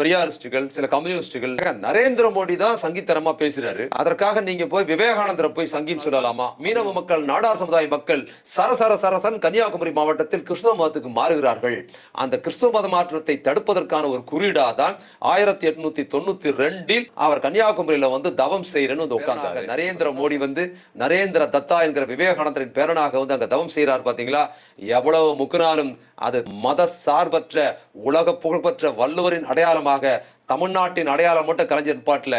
பெரியாரிஸ்டுகள் சில கம்யூனிஸ்டுகள் நரேந்திர மோடி தான் சங்கித்தனமா பேசுறாரு. அதற்காக நீங்க போய் விவேகானந்தரை போய் சங்கின்னு சொல்லலாமா? மீனவ மக்கள் நாடார் சமுதாய மக்கள் சரசர சரசன் கன்னியாகுமரி மாவட்டத்தில் கிறிஸ்துவ மதத்துக்கு மாறுகிறார்கள். அந்த கிறிஸ்துவ மத மாற்றத்தை தடுப்பதற்கான ஒரு குறியீடா தான் ஆயிரத்தி எட்நூத்தி தொண்ணூத்தி ரெண்டில் அவர் கன்னியாகுமரியில வந்து தவம் செய்யறேன்னு வந்து உட்கார்ந்தாங்க நரேந்திர மோடி வந்து நரேந்திர தத்தா என்கிற விவேகானந்தரின் பேரனாக வந்து அங்க தவம் செய்யறார் பாத்தீங்களா? எவ்வளவு முக்குனாலும் அது மத சார்பற்ற உலக புகழ்பெற்ற வள்ளுவரின் அடையாளமாக தமிழ்நாட்டின் அடையாளம் மட்டும் கலைஞர் நிப்பாட்டல.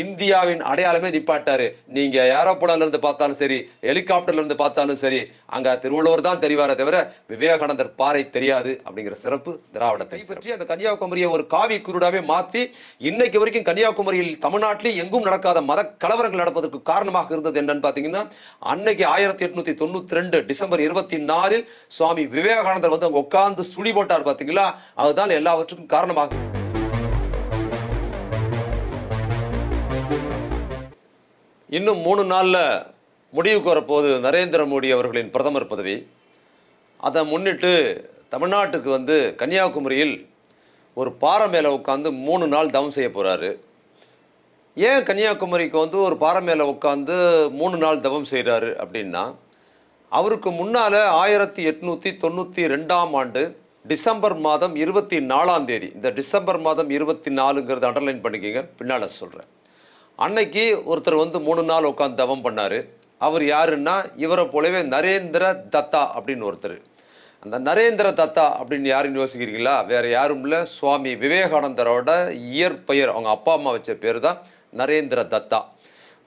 இந்தியாவின் அடையாளமே நிப்பாட்டாரு. நீங்க ஏரோப்ளேன்ல இருந்து பார்த்தாலும் சரி ஹெலிகாப்டர்ல இருந்து பார்த்தாலும் சரி அங்க திருவள்ளுவர் தான் தெரிவாரே தவிர விவேகானந்தர் பாறை தெரியாது அப்படிங்கிற சிறப்பு திராவிடத்தை பற்றி அந்த கன்னியாகுமரியை ஒரு காவி குருடாவே மாத்தி இன்னைக்கு வரைக்கும் கன்னியாகுமரியில் தமிழ்நாட்டில் எங்கும் நடக்காத மத கலவரங்கள் நடப்பதற்கு காரணமாக இருந்தது என்னன்னு பாத்தீங்கன்னா அன்னைக்கு ஆயிரத்தி எட்நூத்தி தொண்ணூத்தி ரெண்டு டிசம்பர் இருபத்தி நாலில் சுவாமி விவேகானந்தர் வந்து அங்க உட்கார்ந்து சுழி போட்டார் பாத்தீங்களா அதுதான் எல்லாவற்றுக்கும் காரணமாக இன்னும் மூணு நாளில் முடிவுக்கு வரப்போது நரேந்திர மோடி அவர்களின் பிரதமர் பதவி. அதை முன்னிட்டு தமிழ்நாட்டுக்கு வந்து கன்னியாகுமரியில் ஒரு பாறை மேலே உட்காந்து மூணு நாள் தவம் செய்ய போகிறாரு ஏன் கன்னியாகுமரிக்கு வந்து ஒரு பாறை மேலே உட்காந்து மூணு நாள் தவம் செய்கிறாரு அப்படின்னா அவருக்கு முன்னால் ஆயிரத்தி எட்நூற்றி தொண்ணூற்றி ரெண்டாம் ஆண்டு டிசம்பர் மாதம் இருபத்தி நாலாம் தேதி இந்த டிசம்பர் மாதம் இருபத்தி நாலுங்கிறத அண்டர்லைன் பண்ணிக்கிங்க பின்னால் சொல்கிறேன் அன்னைக்கு ஒருத்தர் வந்து மூணு நாள் உட்காந்து தவம் பண்ணார். அவர் யாருன்னா இவரை போலவே நரேந்திர தத்தா அப்படின்னு ஒருத்தர். அந்த நரேந்திர தத்தா அப்படின்னு யாருன்னு யோசிக்கிறீங்களா? வேற யாரும் இல்லை. சுவாமி விவேகானந்தரோட இயற்பெயர் அவங்க அப்பா அம்மா வச்ச பேர் தான் நரேந்திர தத்தா.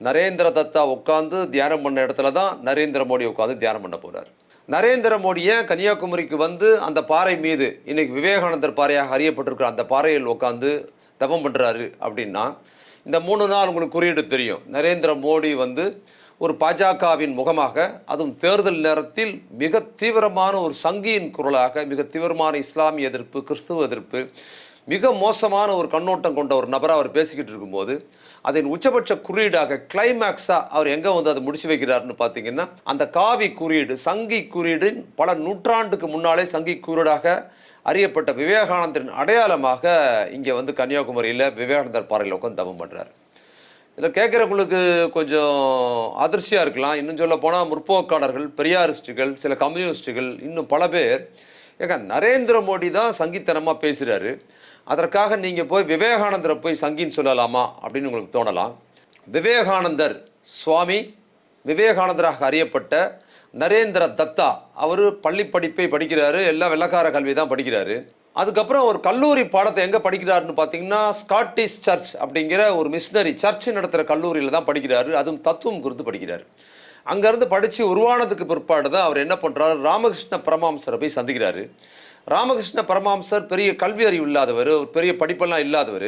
நரேந்திர தத்தா உட்காந்து தியானம் பண்ண இடத்துல தான் நரேந்திர மோடி உட்காந்து தியானம் பண்ண போகிறார் நரேந்திர மோடியை கன்னியாகுமரிக்கு வந்து அந்த பாறை மீது இன்னைக்கு விவேகானந்தர் பாறையாக அறியப்பட்டிருக்கிற அந்த பாறையில் உட்காந்து தவம் பண்ணுறாரு அப்படின்னா இந்த மூணு நாள் உங்களுக்கு குறியீடு தெரியும். நரேந்திர மோடி வந்து ஒரு பாஜகவின் முகமாக அதுவும் தேர்தல் நேரத்தில் மிக தீவிரமான ஒரு சங்கியின் குரலாக மிக தீவிரமான இஸ்லாமிய எதிர்ப்பு கிறிஸ்துவ எதிர்ப்பு மிக மோசமான ஒரு கண்ணோட்டம் கொண்ட ஒரு நபராக அவர் பேசிக்கிட்டு இருக்கும்போது அதன் உச்சபட்ச குறியீடாக கிளைமேக்ஸாக அவர் எங்கே வந்து அதை முடிச்சு வைக்கிறாருன்னு பார்த்தீங்கன்னா அந்த காவி குறியீடு சங்கி குறியீடு பல நூற்றாண்டுக்கு முன்னாலே சங்கி குறியீடாக அறியப்பட்ட விவேகானந்தரின் அடையாளமாக இங்கே வந்து கன்னியாகுமரியில் விவேகானந்தர் பாறையில் உட்காந்து தவம் பண்ணுறாரு இதில் கேட்குறவங்களுக்கு கொஞ்சம் அதிர்ச்சியாக இருக்கலாம். இன்னும் சொல்ல போனால் முற்போக்காளர்கள் பெரியாரிஸ்டுகள் சில கம்யூனிஸ்டுகள் இன்னும் பல பேர். ஏங்க நரேந்திர மோடி தான் சங்கித்தனமாக பேசுகிறாரு அதற்காக நீங்கள் போய் விவேகானந்தரை போய் சங்கின்னு சொல்லலாமா அப்படின்னு உங்களுக்கு தோணலாம். விவேகானந்தர் சுவாமி விவேகானந்தராக அறியப்பட்ட நரேந்திர தத்தா அவர் பள்ளி படிப்பை படிக்கிறாரு எல்லாம் வெள்ளக்கார கல்வி தான் படிக்கிறாரு. அதுக்கப்புறம் ஒரு கல்லூரி பாடத்தை எங்கே படிக்கிறாருன்னு பார்த்தீங்கன்னா ஸ்காட்டிஷ் சர்ச் அப்படிங்கிற ஒரு மிஷினரி சர்ச் நடத்துகிற கல்லூரியில் தான் படிக்கிறாரு. அதுவும் தத்துவம் குறித்து படிக்கிறார். அங்கேருந்து படித்து உருவானதுக்கு பிற்பாடு தான் அவர் என்ன பண்ணுறாரு ராமகிருஷ்ண பரமாம்சரை போய் சந்திக்கிறாரு. ராமகிருஷ்ண பரமாம்சர் பெரிய கல்வி அறிவு இல்லாதவர் ஒரு பெரிய படிப்பெல்லாம் இல்லாதவர்.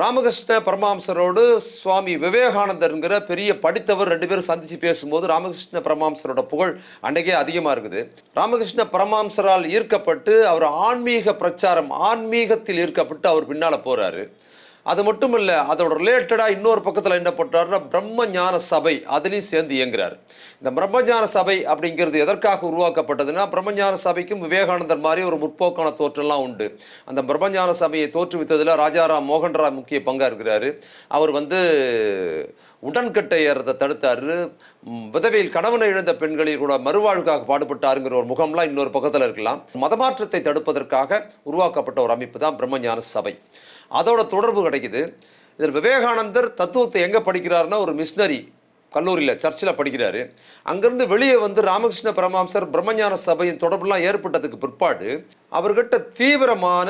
ராமகிருஷ்ண பரமாம்சரோடு சுவாமி விவேகானந்தருங்கிற பெரிய படித்தவர் ரெண்டு பேரும் சந்தித்து பேசும்போது ராமகிருஷ்ண பரமாம்சரோட புகழ் அன்றைக்கே அதிகமாக இருக்குது. ராமகிருஷ்ண பரமாம்சரால் ஈர்க்கப்பட்டு அவர் ஆன்மீக பிரச்சாரம் ஆன்மீகத்தில் ஈர்க்கப்பட்டு அவர் பின்னால் போகிறாரு அது மட்டும் இல்லை அதோட ரிலேட்டடாக இன்னொரு பக்கத்தில் என்ன பண்ணுறாருன்னா பிரம்ம ஞான சபை அதுலேயும் சேர்ந்து இயங்குறார். இந்த பிரம்மஞான சபை அப்படிங்கிறது எதற்காக உருவாக்கப்பட்டதுன்னா பிரம்மஞான சபைக்கும் விவேகானந்தர் மாதிரி ஒரு முற்போக்கான தோற்றம்லாம் உண்டு. அந்த பிரம்மஞான சபையை தோற்றுவித்ததில் ராஜாராம் மோகன்ராய் முக்கிய பங்காக இருக்கிறாரு. அவர் வந்து உடன்கட்டை ஏறதை தடுத்தார். விதவையில் கணவனை இழந்த பெண்களில் கூட மறுவாழ்வுக்காக பாடுபட்டாருங்கிற ஒரு முகம்லாம் இன்னொரு பக்கத்தில் இருக்கலாம். மதமாற்றத்தை தடுப்பதற்காக உருவாக்கப்பட்ட ஒரு அமைப்பு தான் பிரம்மஞான சபை. அதோட தொடர்பு கிடைக்குது. இதில் விவேகானந்தர் தத்துவத்தை எங்கே படிக்கிறாருன்னா ஒரு மிஷினரி கல்லூரியில் சர்ச்சில் படிக்கிறாரு. அங்கேருந்து வெளியே வந்து ராமகிருஷ்ண பரமாம்சர் பிரம்மஞான சபையின் தொடர்புலாம் ஏற்பட்டதுக்கு பிற்பாடு அவர்கிட்ட தீவிரமான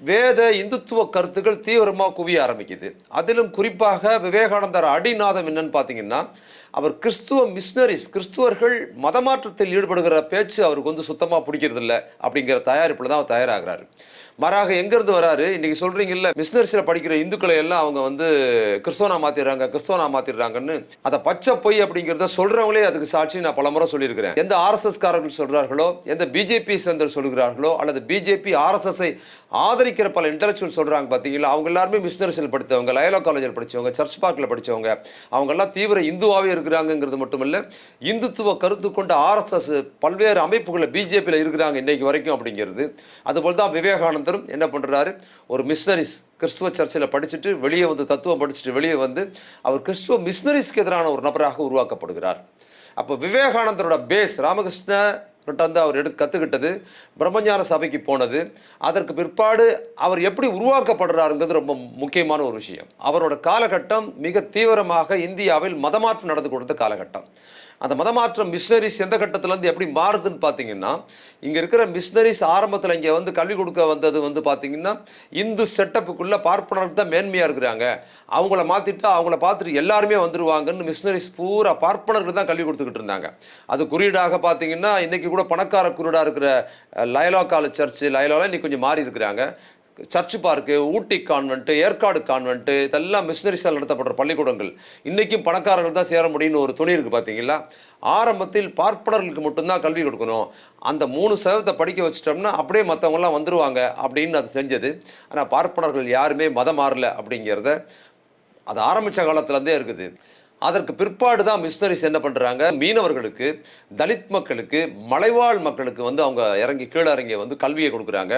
வேத இந்துத்துவ கருத்துக்கள் தீவிரமாக குவிய ஆரம்பிக்குது. அதிலும் குறிப்பாக விவேகானந்தர் அடிநாதம் என்னன்னு பார்த்தீங்கன்னா அவர் கிறிஸ்துவ மிஷினரிஸ் கிறிஸ்துவர்கள் மதமாற்றத்தில் ஈடுபடுகிற பேச்சு அவருக்கு வந்து சுத்தமாக பிடிக்கிறதில்ல அப்படிங்கிற தயாரிப்பில் தான் அவர் தயாராகிறார். மாறாக எங்கேருந்து வராரு? இன்னைக்கு சொல்றீங்கல்ல மிஷினரிஸில் படிக்கிற இந்துக்களை எல்லாம் அவங்க வந்து கிறிஸ்தவனா மாத்திடுறாங்க கிறிஸ்தவனா மாத்திடுறாங்கன்னு. அதை பச்சை பொய் அப்படிங்கிறத சொல்றவங்களே அதுக்கு சாட்சி நான் பலமுறை சொல்லியிருக்கிறேன். எந்த ஆர்எஸ்எஸ் காரர்கள் சொல்றார்களோ எந்த பிஜேபி சேர்ந்தர் சொல்கிறார்களோ அல்லது பிஜேபி ஆர்எஸ்எஸ்ஐ ஆதரிக்கிற பல இன்டலெக்சுவல் சொல்கிறாங்க பார்த்தீங்களா அவங்க எல்லாருமே மிஷினரிஸில் படித்தவங்க லயலோ காலேஜில் படிச்சவங்க சர்ச் பார்க்கில் படிச்சவங்க அவங்கெல்லாம் தீவிர இந்துவாகவே இருக்கிறாங்கங்கிறது மட்டுமல்ல இந்துத்துவ கருத்து கொண்ட ஆர்எஸ்எஸ் பல்வேறு அமைப்புகளில் பிஜேபியில் இருக்கிறாங்க இன்றைக்கு வரைக்கும் அப்படிங்கிறது. அதுபோல் தான் விவேகானந்தரும் என்ன பண்ணுறாரு ஒரு மிஸ்னரிஸ் கிறிஸ்துவ சர்ச்சில் படிச்சுட்டு வெளியே வந்து தத்துவம் படிச்சுட்டு வெளியே வந்து அவர் கிறிஸ்துவ மிஷினரிஸ்க்கு எதிரான ஒரு நபராக உருவாக்கப்படுகிறார். அப்போ விவேகானந்தரோட பேஸ் ராமகிருஷ்ண வந்து அவர் எடுத்து கற்றுக்கிட்டது பிரம்மஞான சபைக்கு போனது. அதற்கு பிற்பாடு அவர் எப்படி உருவாக்கப்படுறாருங்கிறது ரொம்ப முக்கியமான ஒரு விஷயம். அவரோட காலகட்டம் மிக தீவிரமாக இந்தியாவில் மதமாற்றம் நடந்து கொடுத்த காலகட்டம். அந்த மதமாற்றம் மிஷினரிஸ் எந்த கட்டத்துலேருந்து எப்படி மாறுதுன்னு பார்த்தீங்கன்னா இங்கே இருக்கிற மிஷினரிஸ் ஆரம்பத்தில் இங்கே வந்து கல்வி கொடுக்க வந்தது வந்து பார்த்தீங்கன்னா இந்து செட்டப்புக்குள்ளே பார்ப்பனர்கள் தான் மேன்மையாக இருக்கிறாங்க. அவங்கள மாற்றிட்டு அவங்கள பார்த்துட்டு எல்லாருமே வந்துடுவாங்கன்னு மிஷினரிஸ் பூரா பார்ப்பனர்கள் தான் கல்வி கொடுத்துக்கிட்டு இருந்தாங்க. அது குறியீடாக பார்த்தீங்கன்னா இன்றைக்கி கூட பணக்கார குறியீடாக இருக்கிற அஹ், லயலா காலேஜ் சர்ச்சு லயலாவில் இன்றைக்கி கொஞ்சம் மாறி இருக்கிறாங்க church park Ooty convent Yercaud convent இதெல்லாம் மிஷினரிஸால் நடத்தப்படுற பள்ளிக்கூடங்கள். இன்றைக்கும் பணக்காரர்கள் தான் சேர முடியும்னு ஒரு துணி இருக்குது பார்த்தீங்களா ஆரம்பத்தில் பார்ப்பனர்களுக்கு மட்டும்தான் கல்வி கொடுக்கணும். அந்த மூணு சதவீதத்தை படிக்க வச்சிட்டோம்னா அப்படியே மற்றவங்கலாம் வந்துருவாங்க அப்படின்னு அது செஞ்சது. ஆனால் பார்ப்பனர்கள் யாருமே மதம் மாறல அப்படிங்கிறத அது ஆரம்பித்த காலத்துலேருந்தே இருக்குது. அதற்கு பிற்பாடு தான் மிஷினரிஸ் என்ன பண்ணுறாங்க மீனவர்களுக்கு தலித் மக்களுக்கு மலைவாழ் மக்களுக்கு வந்து அவங்க இறங்கி கீழே இறங்கி வந்து கல்வியை கொடுக்குறாங்க.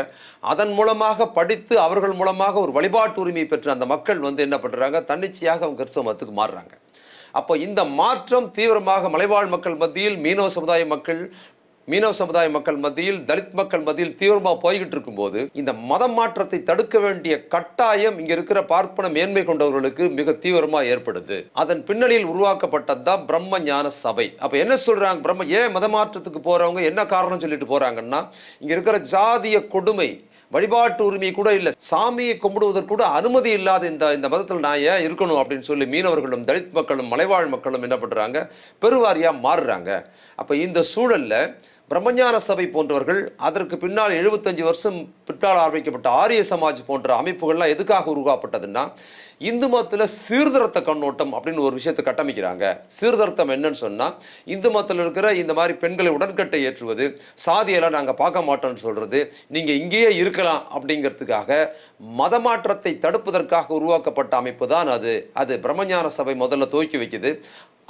அதன் மூலமாக படித்து அவர்கள் மூலமாக ஒரு வழிபாட்டு உரிமை பெற்ற அந்த மக்கள் வந்து என்ன பண்ணுறாங்க தன்னிச்சையாக அவங்க கிறிஸ்தவ மதத்துக்கு மாறுறாங்க. அப்போ இந்த மாற்றம் தீவிரமாக மலைவாழ் மக்கள் மத்தியில் மீனவ சமுதாய மக்கள் மீனவ சமுதாய மக்கள் மத்தியில் தலித் மக்கள் மத்தியில் தீவிரமாக போய்கிட்டு இருக்கும்போது இந்த மதம் மாற்றத்தை தடுக்க வேண்டிய கட்டாயம் இங்க இருக்கிற பார்ப்பன மேன்மை கொண்டவர்களுக்கு மிக தீவிரமாக ஏற்படுது. அதன் பின்னணியில் உருவாக்கப்பட்டது தான் பிரம்ம ஞான சபை. அப்ப என்ன சொல்றாங்க? பிரம்ம ஏன் மத மாற்றத்துக்கு போறவங்க என்ன காரணம் சொல்லிட்டு போறாங்கன்னா இங்க இருக்கிற ஜாதிய கொடுமை வழிபாட்டு உரிமை கூட இல்லை. சாமியை கும்பிடுவதற்கு கூட அனுமதி இல்லாத இந்த இந்த மதத்தில் நான் ஏன் இருக்கணும் அப்படின்னு சொல்லி மீனவர்களும் தலித் மக்களும் மலைவாழ் மக்களும் என்ன பண்ணுறாங்க பெருவாரியாக மாறுறாங்க. அப்போ இந்த சூழலில் பிரம்மஞான சபை போன்றவர்கள் அதற்கு பின்னால் எழுபத்தஞ்சு வருஷம் பிற்பால் ஆரம்பிக்கப்பட்ட ஆரிய சமாஜ் போன்ற அமைப்புகள்லாம் எதுக்காக உருவாக்கப்பட்டதுன்னா இந்து மதத்தில் சீர்திருத்த கண்ணோட்டம் அப்படின்னு ஒரு விஷயத்தை கட்டமைக்கிறாங்க. சீர்திருத்தம் என்னன்னு சொன்னால் இந்து மதத்தில் இருக்கிற இந்த மாதிரி பெண்களை உடன்கட்டை ஏற்றுவது சாதியெல்லாம் நாங்கள் பார்க்க மாட்டோம்னு சொல்கிறது நீங்கள் இங்கேயே இருக்கலாம் அப்படிங்கிறதுக்காக மதமாற்றத்தை தடுப்பதற்காக உருவாக்கப்பட்ட அமைப்பு தான் அது. அது பிரம்மஞான சபை முதல்ல துவக்கி வைக்குது.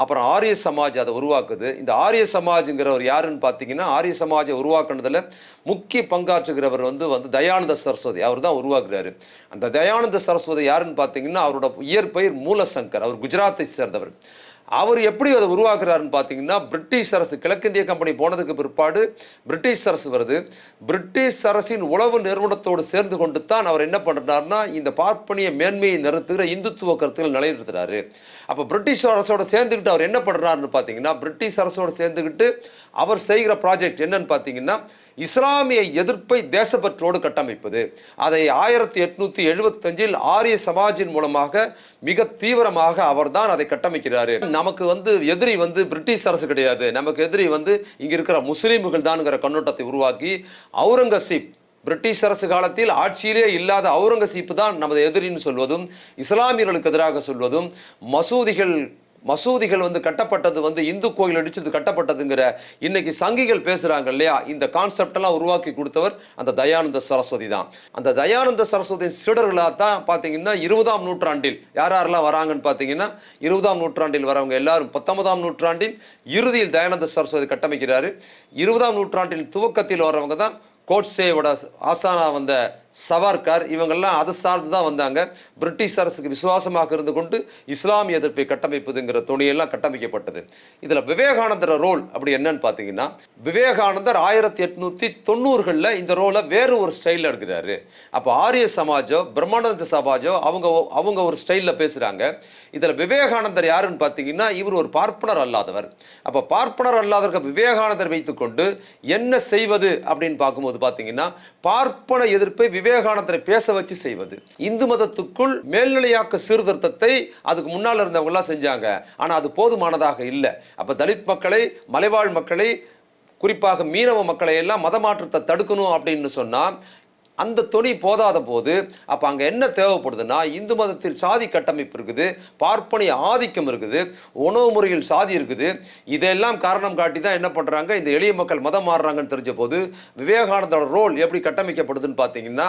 அப்புறம் ஆரிய சமாஜ் அதை உருவாக்குது. இந்த ஆரிய சமாஜ்ங்கிறவர் யாருன்னு பார்த்தீங்கன்னா ஆரிய சமாஜை உருவாக்குனதில் முக்கிய பங்காற்றுகிறவர் வந்து வந்து தயானந்த சரஸ்வதி. அவர் தான் உருவாக்குறாரு. அந்த தயானந்த சரஸ்வதி யாருன்னு பார்த்தீங்கன்னா அவரோட இயற்பெயர் மூலசங்கர். அவர் குஜராத்தை சேர்ந்தவர். அவர் எப்படி அதை உருவாக்குறாருன்னு பார்த்தீங்கன்னா பிரிட்டிஷ் அரசு கிழக்கிந்திய கம்பெனி போனதுக்கு பிற்பாடு பிரிட்டிஷ் அரசு வருது. பிரிட்டிஷ் அரசின் உளவு நிறுவனத்தோடு சேர்ந்து கொண்டு தான் அவர் என்ன பண்ணுறாருன்னா இந்த பார்ப்பனிய மேன்மையை நிறுத்துகிற இந்துத்துவ கருத்துக்கள் நிலைநிறுத்துறாரு. அப்போ பிரிட்டிஷ் அரசோட சேர்ந்துக்கிட்டு அவர் என்ன பண்ணுறாருன்னு பார்த்தீங்கன்னா பிரிட்டிஷ் அரசோட சேர்ந்துக்கிட்டு அவர் செய்கிற ப்ராஜெக்ட் என்னன்னு பார்த்தீங்கன்னா இஸ்லாமிய எதிர்ப்பை தேசப்பற்றோடு கட்டமைப்பது. அதை ஆயிரத்தி எட்நூத்தி எழுபத்தஞ்சில் ஆரிய சமாஜின் மூலமாக மிக தீவிரமாக அவர்தான் அதை கட்டமைக்கிறாரு. நமக்கு வந்து எதிரி வந்து பிரிட்டிஷ் அரசு கிடையாது. நமக்கு எதிரி வந்து இங்க இருக்கிற முஸ்லீம்கள் தான்ங்கிற கண்ணோட்டத்தை உருவாக்கி அவுரங்கசீப் பிரிட்டிஷ் அரசு காலத்தில் ஆட்சியிலே இல்லாத அவுரங்கசீப்பு தான் நமது எதிரின்னு சொல்வதும் இஸ்லாமியர்களுக்கு எதிராக சொல்வதும் மசூதிகள் மசூதிகள் வந்து கட்டப்பட்டது வந்து இந்து கோயில் அடிச்சது கட்டப்பட்டதுங்கிற இன்னைக்கு சங்கிகள் பேசுறாங்க இல்லையா? இந்த கான்செப்ட் எல்லாம் உருவாக்கி கொடுத்தவர் அந்த தயானந்த சரஸ்வதி தான். அந்த தயானந்த சரஸ்வதி சீடர்களாக தான் பார்த்தீங்கன்னா இருபதாம் நூற்றாண்டில் யார் யாரெல்லாம் வராங்கன்னு பார்த்தீங்கன்னா இருபதாம் நூற்றாண்டில் வரவங்க எல்லாரும் பத்தொன்பதாம் நூற்றாண்டின் இறுதியில் தயானந்த சரஸ்வதி கட்டமைக்கிறாரு. இருபதாம் நூற்றாண்டின் துவக்கத்தில் வரவங்க தான் கோட்ஸேவோட ஆசானா வந்த சவார்கார் இவங்கெல்லாம் அதை சார்ந்து தான் வந்தாங்க. பிரிட்டிஷ் அரசுக்கு விசுவாசமாக இருந்து கொண்டு இஸ்லாமிய எதிர்ப்பை கட்டமைப்பதுங்கிற துணியெல்லாம் கட்டமைக்கப்பட்டது. இதில் விவேகானந்தர் ரோல் அப்படி என்னன்னு பார்த்தீங்கன்னா விவேகானந்தர் ஆயிரத்தி எட்நூத்தி தொண்ணூறுகளில் இந்த ரோலை வேறு ஒரு ஸ்டைலில் எடுக்கிறாரு. அப்போ ஆரிய சமாஜோ பிரம்மானந்த சமாஜோ அவங்க அவங்க ஒரு ஸ்டைலில் பேசுகிறாங்க இதில் விவேகானந்தர் யாருன்னு பார்த்தீங்கன்னா இவர் ஒரு பார்ப்பனர் அல்லாதவர். அப்போ பார்ப்பனர் அல்லாதவர்கள் விவேகானந்தர் வைத்துக்கொண்டு என்ன செய்வது அப்படின்னு பார்க்கும்போது பார்த்தீங்கன்னா பார்ப்பன எதிர்ப்பை விவேகானந்தரை பேச வச்சு செய்வது. இந்து மதத்துக்குள் மேல்நிலையாக்க சீர்திருத்தத்தை அதுக்கு முன்னால் இருந்தவங்கலாம் செஞ்சாங்க. ஆனால் அது போதுமானதாக இல்லை. அப்போ தலித் மக்களை மலைவாழ் மக்களை குறிப்பாக மீனவ மக்களை எல்லாம் மதமாற்றத்தை தடுக்கணும் அப்படின்னு சொன்னால் அந்த துணி போதாத போது அப்போ அங்கே என்ன தேவைப்படுதுன்னா இந்து மதத்தில் சாதி கட்டமைப்பு இருக்குது பார்ப்பனிய ஆதிக்கம் இருக்குது உணவு முறையில் சாதி இருக்குது. இதெல்லாம் காரணம் காட்டி தான் என்ன பண்ணுறாங்க இந்த எளிய மக்கள் மதம் மாறுறாங்கன்னு தெரிஞ்ச போது விவேகானந்தோட ரோல் எப்படி கட்டமைக்கப்படுதுன்னு பார்த்தீங்கன்னா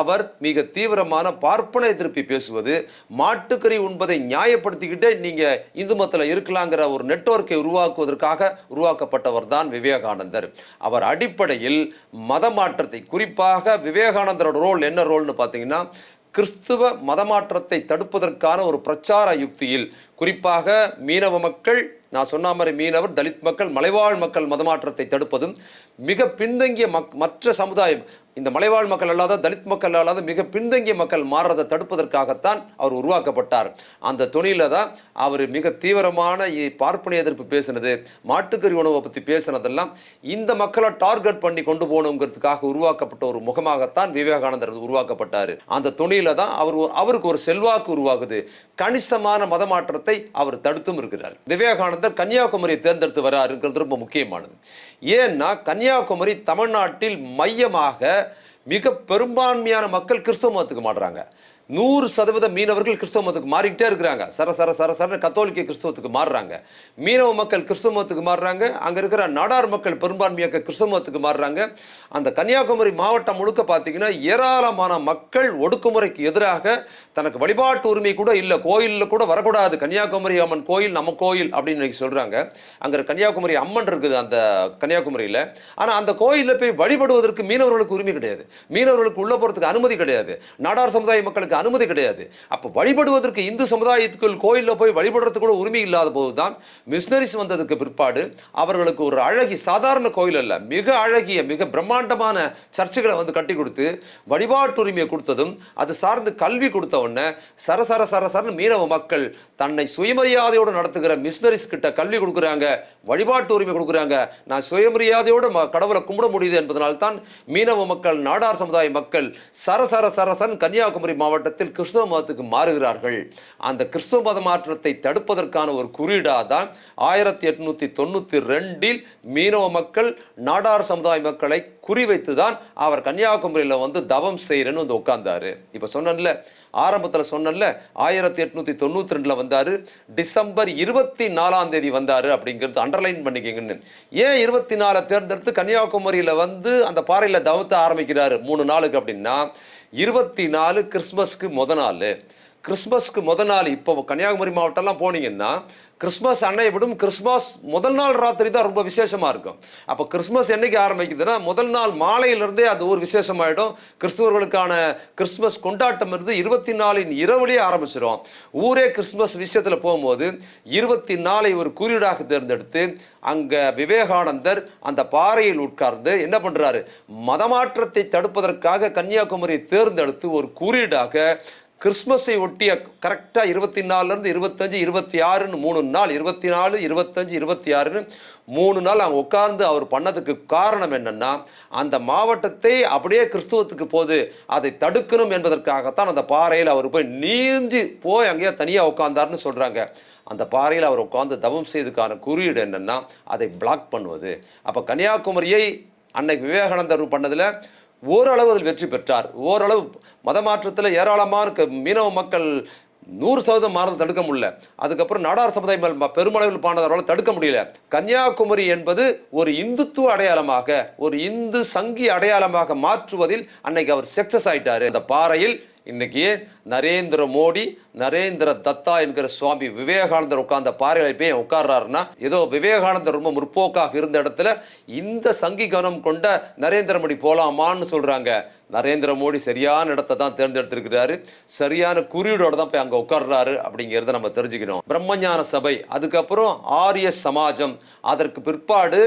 அவர் மிக தீவிரமான பார்ப்பனை திருப்பி பேசுவது மாட்டுக்கறி உண்பதை நியாயப்படுத்திக்கிட்டே நீங்கள் இந்து மதத்தில் இருக்கலாங்கிற ஒரு நெட்வொர்க்கை உருவாக்குவதற்காக உருவாக்கப்பட்டவர் தான் விவேகானந்தர். அவர் அடிப்படையில் மத மாற்றத்தை குறிப்பாக விவேக விவேகானந்தரோட ரோல் என்ன ரோல்னு பார்த்தீங்கன்னா கிறிஸ்துவ மதமாற்றத்தை தடுப்பதற்கான ஒரு பிரச்சார யுக்தியில். குறிப்பாக மீனவ மக்கள் நான் சொன்ன மாதிரி மீனவர் தலித் மக்கள் மலைவாழ் மக்கள் மதமாற்றத்தை தடுப்பதும் மிக பின்தங்கிய மக் மற்ற சமுதாயம் இந்த மலைவாழ் மக்கள் அல்லாத தலித் மக்கள் அல்லாத மிக பின்தங்கிய மக்கள் மாறுறதை தடுப்பதற்காகத்தான் அவர் உருவாக்கப்பட்டார். அந்த துணியில தான் அவர் மிக தீவிரமான பார்ப்பனை எதிர்ப்பு பேசினது மாட்டுக்கறி உணவை பற்றி பேசினதெல்லாம் இந்த மக்களை டார்கெட் பண்ணி கொண்டு போகணுங்கிறதுக்காக உருவாக்கப்பட்ட ஒரு முகமாகத்தான் விவேகானந்தர் உருவாக்கப்பட்டார். அந்த துணியில தான் அவர் அவருக்கு ஒரு செல்வாக்கு உருவாகுது. கணிசமான மதமாற்றத்தை அவர் தடுத்தும் இருக்கிறார். விவேகானந்தர் கன்னியாகுமரியை தேர்ந்தெடுத்து வராருங்கிறது ரொம்ப முக்கியமானது. ஏன்னா கன்னியாகுமரி தமிழ்நாட்டில் மையமாக மிக பெரும்பான்மையான மக்கள் கிறிஸ்தவ மதத்துக்கு மாடுறாங்க நூறு சதவீத மீனவர்கள் கிறிஸ்தவ மதத்துக்கு மாறிக்கிட்டே இருக்கிறாங்க. சர சர சர சர கத்தோலிக்க கிறிஸ்தவத்துக்கு மாறுறாங்க. மீனவ மக்கள் கிறிஸ்தவ மதத்துக்கு மாறுறாங்க. அங்க இருக்கிற நாடார் மக்கள் பெரும்பான்மையாக கிறிஸ்தவ மதத்துக்கு மாறுறாங்க. அந்த கன்னியாகுமரி மாவட்டம் முழுக்க பார்த்தீங்கன்னா ஏராளமான மக்கள் ஒடுக்குமுறைக்கு எதிராக தனக்கு வழிபாட்டு உரிமை கூட இல்லை. கோயிலில் கூட வரக்கூடாது. கன்னியாகுமரி அம்மன் கோயில் நம்ம கோயில் அப்படின்னு இன்னைக்கு சொல்றாங்க. அங்க கன்னியாகுமரி அம்மன் இருக்குது அந்த கன்னியாகுமரியில. ஆனா அந்த கோயிலில் போய் வழிபடுவதற்கு மீனவர்களுக்கு உரிமை கிடையாது. மீனவர்களுக்கு உள்ள போறதுக்கு அனுமதி கிடையாது. நாடார் சமுதாய மக்களுக்கு அனுமதி கிடையாது. அப்போ வழிபடுவதற்கு இந்து சமுதாயத்துக்குள் கோயிலில் போய் வழிபடுறதுக்கு கூட உரிமை இல்லாத போதுதான் மிஷினரிஸ் வந்ததுக்கு பிற்பாடு அவர்களுக்கு ஒரு அழகி சாதாரண கோயில் அல்ல மிக அழகிய மிக பிரம்மாண்டமான சர்ச்சுகளை வந்து கட்டி கொடுத்து வழிபாட்டு உரிமையை கொடுத்ததும் அது சார்ந்து கல்வி கொடுத்த உடனே சரசர சரசரன்னு மீனவ மக்கள் தன்னை சுயமரியாதையோடு நடத்துகிற மிஷினரிஸ் கிட்ட கல்வி கொடுக்குறாங்க வழிபாட்டு உரிமை கொடுக்குறாங்க. நான் சுயமரியாதையோடு கடவுளை கும்பிட முடியுது என்பதனால் தான் மீனவ மக்கள் நாடார் சமுதாய மக்கள் சரசர சரசன் கன்னியாகுமரி மாவட்டம் காலகட்டத்தில் கிறிஸ்தவ மதத்துக்கு மாறுகிறார்கள். அந்த கிறிஸ்தவ மத மாற்றத்தை தடுப்பதற்கான ஒரு குறியீடாக தான் ஆயிரத்தி எட்நூத்தி தொண்ணூற்றி ரெண்டில் மீனவ மக்கள் நாடார் சமுதாய மக்களை குறிவைத்து தான் அவர் கன்னியாகுமரியில் வந்து தவம் செய்கிறேன்னு வந்து உட்கார்ந்தாரு. இப்போ சொன்னல ஆரம்பத்தில் சொன்னேன்ல ஆயிரத்தி எட்நூத்தி தொண்ணூத்தி ரெண்டுல வந்தார். டிசம்பர் இருபத்தி நாலாம் தேதி வந்தார் அப்படிங்கிறது அண்டர்லைன் பண்ணிக்கங்கன்னு. ஏன் இருபத்தி நாலை தேர்ந்தெடுத்து கன்னியாகுமரியில் வந்து அந்த பாறையில் தவத்த ஆரம்பிக்கிறாரு? மூணு நாளுக்கு அப்படின்னா இருபத்தி நாலு கிறிஸ்மஸ்க்கு முத நாள். கிறிஸ்மஸ்க்கு முத நாள் இப்போ கன்னியாகுமரி மாவட்டம்லாம் போனீங்கன்னா கிறிஸ்மஸ் அன்னையை விடும் கிறிஸ்மஸ் முதல் நாள் ராத்திரி தான் ரொம்ப விசேஷமா இருக்கும். அப்போ கிறிஸ்மஸ் என்னைக்கு ஆரம்பிக்குதுன்னா முதல் நாள் மாலையிலிருந்தே அது ஒரு விசேஷமாயிடும். கிறிஸ்துவர்களுக்கான கிறிஸ்மஸ் கொண்டாட்டம் இருந்து இருபத்தி நாலின் இரவுலேயே ஆரம்பிச்சிடும் ஊரே கிறிஸ்மஸ் விஷயத்தில் போகும்போது இருபத்தி நாலை ஒரு குறியீடாக தேர்ந்தெடுத்து அங்கே விவேகானந்தர் அந்த பாறையில் உட்கார்ந்து என்ன பண்ணுறாரு மதமாற்றத்தை தடுப்பதற்காக கன்னியாகுமரியை தேர்ந்தெடுத்து ஒரு குறியீடாக கிறிஸ்மஸை ஒட்டிய கரெக்டாக இருபத்தி நாலுலேருந்து இருபத்தஞ்சு இருபத்தி ஆறுன்னு மூணு நாள் இருபத்தி நாலு இருபத்தஞ்சு இருபத்தி ஆறுன்னு மூணு நாள் அவங்க உட்கார்ந்து அவர் பண்ணதுக்கு காரணம் என்னென்னா அந்த மாவட்டத்தை அப்படியே கிறிஸ்துவத்துக்கு போது அதை தடுக்கணும் என்பதற்காகத்தான் அந்த பாறையில் அவர் போய் நீந்தி போய் அங்கேயே தனியாக உட்கார்ந்தாருன்னு சொல்கிறாங்க அந்த பாறையில் அவர் உட்கார்ந்து தவம் செய்ததுக்கான குறியீடு என்னென்னா அதை பிளாக் பண்ணுவது. அப்போ கன்னியாகுமரியை அன்னைக்கு விவேகானந்தர் பண்ணதில் ஓரளவு அதில் வெற்றி பெற்றார். ஓரளவு மதமாற்றத்தில் ஏராளமான மீனவ மக்கள் நூறு சதவீதம் மாறதை தடுக்க முடியல. அதுக்கப்புறம் நாடார் சமுதாயம் பெருமளவில் பாண்டவரால் தடுக்க முடியல. கன்னியாகுமரி என்பது ஒரு இந்துத்துவ அடையாளமாக ஒரு இந்து சங்கி அடையாளமாக மாற்றுவதில் அன்னைக்கு அவர் சக்சஸ் ஆயிட்டாரு. அந்த பாறையில் இன்னைக்கு நரேந்திர மோடி நரேந்திர தத்தா என்கிற சுவாமி விவேகானந்தர் உட்கார்ந்த பாறையில் போய் உட்கார்றாருன்னா ஏதோ விவேகானந்தர் ரொம்ப முற்போக்காக இருந்த இடத்துல இந்த சங்கி கவனம் கொண்ட நரேந்திர மோடி போலாமான்னு சொல்றாங்க. நரேந்திர மோடி சரியான இடத்தை தான் தேர்ந்தெடுத்திருக்கிறாரு. சரியான குறியீடோட தான் போய் அங்கே உட்கார்றாரு அப்படிங்கிறத நம்ம தெரிஞ்சுக்கணும். பிரம்மஞான சபை அதுக்கப்புறம் ஆரிய சமாஜம். அதற்கு பிற்பாடு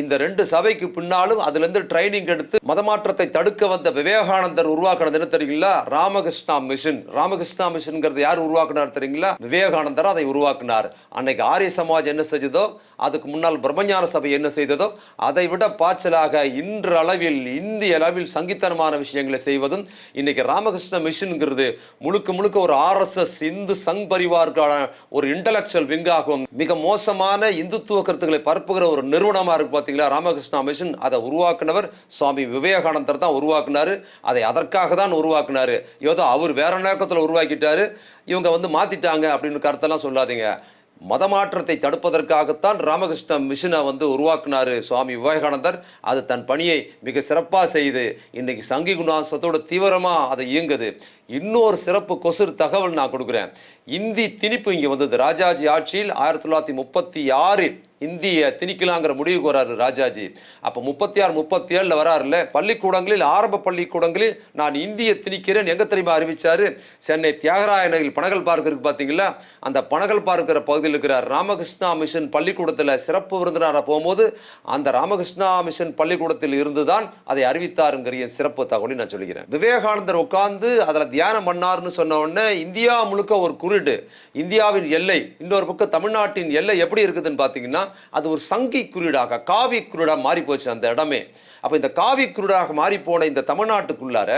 இந்த ரெண்டு சபைக்கு பின்னாலும் அதுலேருந்து ட்ரைனிங் எடுத்து மதமாற்றத்தை தடுக்க வந்த விவேகானந்தர் உருவாக்குனது என்ன தெரியுங்களா? ராமகிருஷ்ணா மிஷன் ராமகிருஷ்ணா மிஷன்ங்கிறது யார் உருவாக்குனார் தெரியுங்களா? விவேகானந்தர் அதை உருவாக்குனார். அன்னைக்கு ஆரிய சமாஜ் என்ன செஞ்சதோ அதுக்கு முன்னால் பிரம்மஞான சபை என்ன செய்ததோ அதை விட பாய்ச்சலாக இன்று அளவில் இந்திய அளவில் சங்கீத்தனமான விஷயங்களை செய்வதும் இன்னைக்கு ராமகிருஷ்ண மிஷன்ங்கிறது முழுக்க முழுக்க ஒரு ஆர்எஸ்எஸ் இந்து சங் பரிவாருக்கான ஒரு இன்டலெக்சுவல் விங்காகும் மிக மோசமான இந்துத்துவ கருத்துக்களை பரப்புகிற ஒரு நிறுவனமாக இருக்கும் பார்த்தீங்களா? ராமகிருஷ்ணா மிஷன் அதை உருவாக்குனவர் சுவாமி விவேகானந்தர் தான் உருவாக்குனாரு. அதை அதற்காக தான் உருவாக்குனாரு. ஏதோ அவர் வேற நோக்கத்தில் உருவாக்கிட்டாரு. இவங்க வந்து மாத்திட்டாங்க அப்படின்னு கருத்தெல்லாம் சொல்லாதீங்க. மதமாற்றத்தை தடுப்பதற்காகத்தான் ராமகிருஷ்ண மிஷனை வந்து உருவாக்குனாரு சுவாமி விவேகானந்தர். அது தன் பணியை மிக சிறப்பாக செய்து இன்னைக்கு சங்கி குணாசத்தோட தீவிரமாக அதை இயங்குது. இன்னொரு சிறப்பு கொசுர் தகவல் நான் கொடுக்குறேன். இந்தி திணிப்பு இங்கே வந்தது. ராஜாஜி ஆட்சியில் ஆயிரத்தி தொள்ளாயிரத்தி முப்பத்தி ஆறில் இந்திய திணிக்கலாங்கிற முடிவுக்கு வராரு ராஜாஜி. அப்போ முப்பத்தி ஆறு முப்பத்தி ஏழில் வராருல பள்ளிக்கூடங்களில் ஆரம்ப பள்ளிக்கூடங்களில் நான் இந்திய திணிக்கிறேன். எங்கே தெரியுமா அறிவிச்சார்? சென்னை தியாகராய நகரில் பனகல் பார்க் இருக்கு பார்த்தீங்களா அந்த பனகல் பார்க்கிற பகுதியில் இருக்கிற ராமகிருஷ்ணா மிஷன் பள்ளிக்கூடத்தில் சிறப்பு விருந்தினராக போகும்போது அந்த ராமகிருஷ்ணா மிஷன் பள்ளிக்கூடத்தில் இருந்து தான் அதை அறிவித்தாருங்கிற சிறப்பு தகவலை நான் சொல்லிக்கிறேன் விவேகானந்தர் உட்கார்ந்து அதில் தியானம் பண்ணாருன்னு சொன்ன உடனே இந்தியா முழுக்க ஒரு குறியீடு இந்தியாவின் எல்லை இன்னொரு பக்கம் தமிழ்நாட்டின் எல்லை எப்படி இருக்குதுன்னு பார்த்தீங்கன்னா அது ஒரு சங்கி குறியீடாக காவி குறியீடாக மாறி போச்சு அந்த இடமே. அப்போ இந்த காவி குருடாக மாறி போன இந்த தமிழ்நாட்டுக்குள்ளார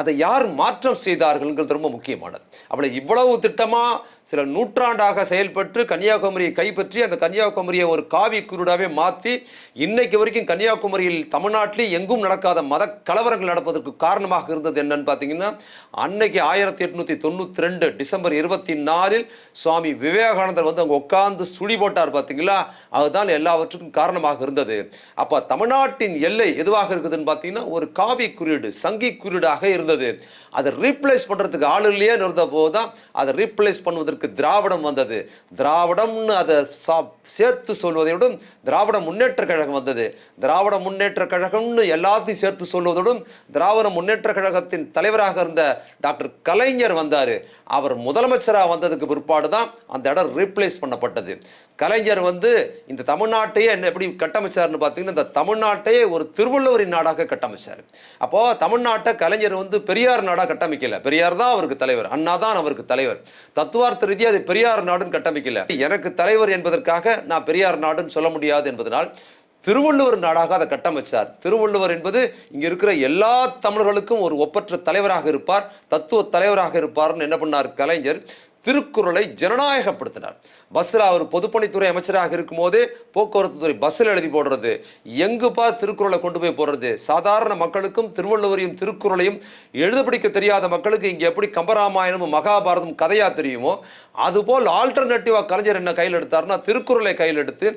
அதை யார் மாற்றம் செய்தார்கள்ங்கிறது ரொம்ப முக்கியமானது. அப்படி இவ்வளவு திட்டமா சில நூற்றாண்டாக செயல்பட்டு கன்னியாகுமரியை கைப்பற்றி அந்த கன்னியாகுமரியை ஒரு காவி குருடாவே மாற்றி இன்னைக்கு வரைக்கும் கன்னியாகுமரியில் தமிழ்நாட்டிலே எங்கும் நடக்காத மத கலவரங்கள் நடப்பதற்கு காரணமாக இருந்தது என்னன்னு பார்த்தீங்கன்னா அன்னைக்கு ஆயிரத்தி எட்நூத்தி தொண்ணூத்தி ரெண்டு டிசம்பர் இருபத்தி நாளில் சுவாமி விவேகானந்தர் வந்து அங்கே உட்கார்ந்து சுழி போட்டார் பார்த்தீங்களா அதுதான் எல்லாவற்றுக்கும் காரணமாக இருந்தது. அப்போ தமிழ்நாட்டின் எல்லை எதுவாக இருக்குதுன்னு பார்த்தீங்கன்னா ஒரு காவி குறியீடு சங்கி குறியீடாக இருந்தது. அதை ரீப்ளேஸ் பண்ணுறதுக்கு ஆள் இல்லையே இருந்த போது தான் அதை ரீப்ளேஸ் பண்ணுவதற்கு திராவிடம் வந்தது. திராவிடம்னு அதை சா சேர்த்து சொல்வதை விட திராவிட முன்னேற்ற கழகம் வந்தது. திராவிட முன்னேற்ற கழகம்னு எல்லாத்தையும் சேர்த்து சொல்வதோடும் திராவிட முன்னேற்ற கழகத்தின் தலைவராக இருந்த டாக்டர் கலைஞர் வந்தார். அவர் முதலமைச்சராக வந்ததுக்கு பிற்பாடு தான் அந்த இடம் ரீப்ளேஸ் பண்ணப்பட்டது. கலைஞர் வந்து இந்த தமிழ்நாட்டையே என்ன எப்படி கட்டமைச்சார்னு பார்த்தீங்கன்னா இந்த தமிழ்நாட்டையே ஒரு திருவள்ளுவரின் நாடாக கட்டமைச்சார். அப்போ தமிழ்நாட்டை கலைஞர் வந்து பெரியார் நாடாக கட்டமைக்கல. பெரியார் தான் அவருக்கு தலைவர். அண்ணா தான் அவருக்கு தலைவர். தத்துவார்த்த ரீதியாக அது பெரியார் நாடுன்னு கட்டமைக்கல. எனக்கு தலைவர் என்பதற்காக நான் பெரியார் நாடுன்னு சொல்ல முடியாது என்பதனால் திருவள்ளுவர் நாடாக அதை கட்டமைச்சார். திருவள்ளுவர் என்பது இங்கே இருக்கிற எல்லா தமிழர்களுக்கும் ஒரு ஒப்பற்ற தலைவராக இருப்பார். தத்துவ தலைவராக இருப்பார்னு என்ன பண்ணார் கலைஞர்? திருக்குறளை ஜனநாயகப்படுத்தினார். பஸ்ஸில் அவர் பொதுப்பணித்துறை அமைச்சராக இருக்கும் போதே போக்குவரத்து துறை பஸ்ஸில் எழுதி போடுறது எங்குப்பா திருக்குறளை கொண்டு போய் போடுறது சாதாரண மக்களுக்கும் திருவள்ளுவரையும் திருக்குறளையும் எழுத படிக்க தெரியாத மக்களுக்கு இங்கே எப்படி கம்பராமாயணமும் மகாபாரதம் கதையாக தெரியுமோ அதுபோல் ஆல்டர்னேட்டிவாக கலைஞர் என்ன கையில் எடுத்தார்னா திருக்குறளை கையில் எடுத்து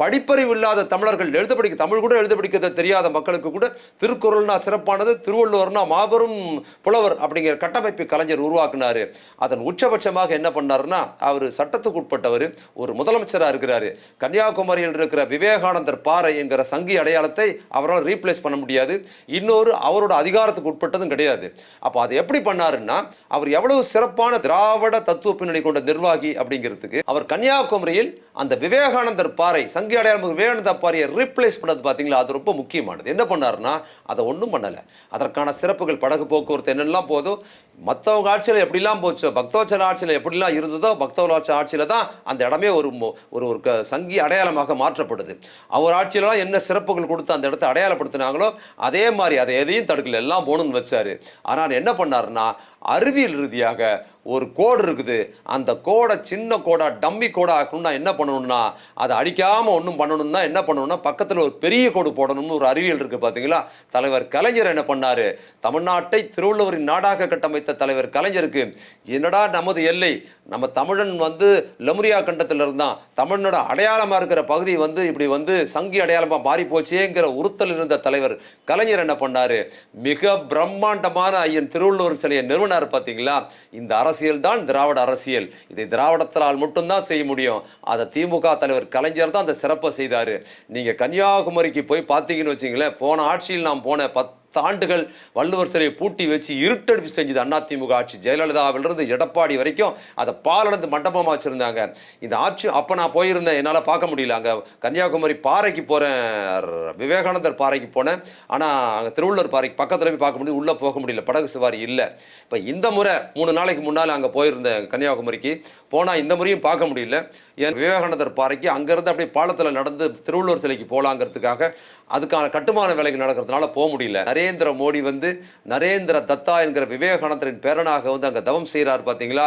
படிப்பறிவு இல்லாத தமிழர்கள் எழுத படிக்க தமிழ் கூட எழுத படிக்க தெரியாத மக்களுக்கு கூட திருக்குறள்னா சிறப்பானது திருவள்ளுவர்னா மாபெரும் புலவர் அப்படிங்கிற கட்டமைப்பு கலைஞர் உருவாக்குனாரு. அதன் உச்சபட்சமாக என்ன பண்ணாருன்னா அவர் சட்டத்துக்கு உட்பட்டவர் ஒரு முதலமைச்சராக இருக்கிறாரு. கன்னியாகுமரியில் இருக்கிற விவேகானந்தர் பாறை என்கிற சங்கி அடையாளத்தை அவரால் ரீப்ளேஸ் பண்ண முடியாது. இன்னொரு அவரோட அதிகாரத்துக்கு உட்பட்டதும் கிடையாது. அப்போ அதை எப்படி பண்ணாருன்னா அவர் எவ்வளவு சிறப்பான திராவிட தத்துவ பின்னணி கொண்ட நிர்வாகி அப்படிங்கிறதுக்கு அவர் கன்னியாகுமரியில் அந்த விவேகானந்தர் பாறை சங்கி சங்கி அடையாளம் விவேகானந்தர் பாரியை ரீப்ளேஸ் பண்ணது பார்த்தீங்களா அது ரொம்ப முக்கியமானது. என்ன பண்ணாருன்னா அதை ஒன்றும் பண்ணலை. அதற்கான சிறப்புகள் படகு போக்குவரத்து என்னெல்லாம் போதும் மற்றவங்க ஆட்சியில் எப்படிலாம் போச்சோ பக்தவச்சல ஆட்சியில் எப்படிலாம் இருந்ததோ பக்தவச்ச ஆட்சியில் தான் அந்த இடமே ஒரு ஒரு ஒரு க- சங்கி அடையாளமாக மாற்றப்படுது அவர் ஆட்சியிலலாம் என்ன சிறப்புகள் கொடுத்து அந்த இடத்த அடையாளப்படுத்தினாங்களோ அதே மாதிரி அதை எதையும் தடுக்கல. எல்லாம் போகணும்னு வச்சார். ஆனால் என்ன பண்ணாருன்னா அறிவியல் ரீதியாக ஒரு கோடு இருக்குது. அந்த கோடை சின்ன கோடா டம்மி கோடா ஆக்கணும்னா என்ன பண்ணணும்னா அதை அடிக்காமல் ஒன்றும் பண்ணணும்னா என்ன பண்ணணும்னா பக்கத்தில் ஒரு பெரிய கோடு போடணும்னு ஒரு அறிவியல் இருக்குது பார்த்தீங்களா தலைவர் கலைஞர் என்ன பண்ணார்? தமிழ்நாட்டை திருவள்ளுவரின் நாடாக கட்டமைத்த தலைவர் கலைஞருக்கு என்னடா நமது எல்லை? நம்ம தமிழன் வந்து லெமுரியா கண்டத்தில் இருந்தான். தமிழனோட அடையாளமாக இருக்கிற பகுதி வந்து இப்படி வந்து சங்கி அடையாளமாக மாறி போச்சேங்கிற உறுத்தல் இருந்த தலைவர் கலைஞர் என்ன பண்ணார்? மிக பிரம்மாண்டமான ஐயன் திருவள்ளுவர் சிலையை நிறுவனார் பார்த்தீங்களா இந்த அரசியல் தான் திராவிட அரசியல். இதை திராவிடத்தால் மட்டும்தான் செய்ய முடியும். அதை திமுக தலைவர் கலைஞர் தான் அந்த சிறப்பாக செய்தாரு. நீங்க கன்னியாகுமரிக்கு போய் பார்த்தீங்கன்னு வச்சிங்களேன் போன ஆட்சியில் நான் போன பத்து பத்தாண்டுகள் வள்ளுவர் சிலையை பூட்டி வச்சு இருட்டடிப்பு செஞ்சது அதிமுக ஆட்சி. ஜெயலலிதாவிலிருந்து எடப்பாடி வரைக்கும் அதை பாலடைந்து மண்டபமாக வச்சுருந்தாங்க. இந்த ஆட்சி அப்போ நான் போயிருந்தேன். என்னால் பார்க்க முடியல. அங்கே கன்னியாகுமரி பாறைக்கு போகிறேன் விவேகானந்தர் பாறைக்கு போனேன். ஆனால் அங்கே திருவள்ளுவர் பாறைக்கு பக்கத்தில் போய் பார்க்க முடியும் உள்ளே போக முடியல. படகு சவாரி இல்லை. இப்போ இந்த முறை மூணு நாளைக்கு முன்னால் அங்கே போயிருந்தேன் கன்னியாகுமரிக்கு. போனால் இந்த முறையும் பார்க்க முடியல. ஏன் விவேகானந்தர் பாறைக்கு அங்கேருந்து அப்படியே பாலத்தில் நடந்து திருவள்ளுவர் சிலைக்கு போகலாங்கிறதுக்காக அதுக்கான கட்டுமான வேலைக்கு நடக்கிறதுனால போக முடியல. நரேந்திர மோடி வந்து நரேந்திர தத்தா என்கிற விவேகானந்தரின் பேரனாக வந்து அங்கே தவம் செய்கிறார் பார்த்தீங்களா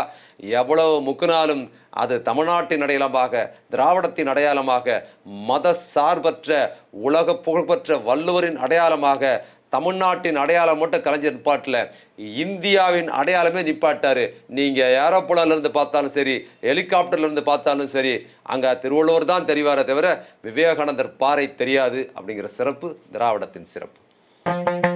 எவ்வளவு முக்குனாலும் அது தமிழ்நாட்டின் அடையாளமாக திராவிடத்தின் அடையாளமாக மத சார்பற்ற உலக புகழ்பெற்ற வள்ளுவரின் அடையாளமாக தமிழ்நாட்டின் அடையாளம் மட்டும் கலைஞர் நிப்பாட்டில். இந்தியாவின் அடையாளமே நிப்பாட்டார். நீங்கள் ஏரோப்ளேன்ல இருந்து பார்த்தாலும் சரி ஹெலிகாப்டர்லேருந்து பார்த்தாலும் சரி அங்கே திருவள்ளுவர் தான் தெரிவாரே தவிர விவேகானந்தர் பாறை தெரியாது அப்படிங்கிற சிறப்பு திராவிடத்தின் சிறப்பு. Thank you.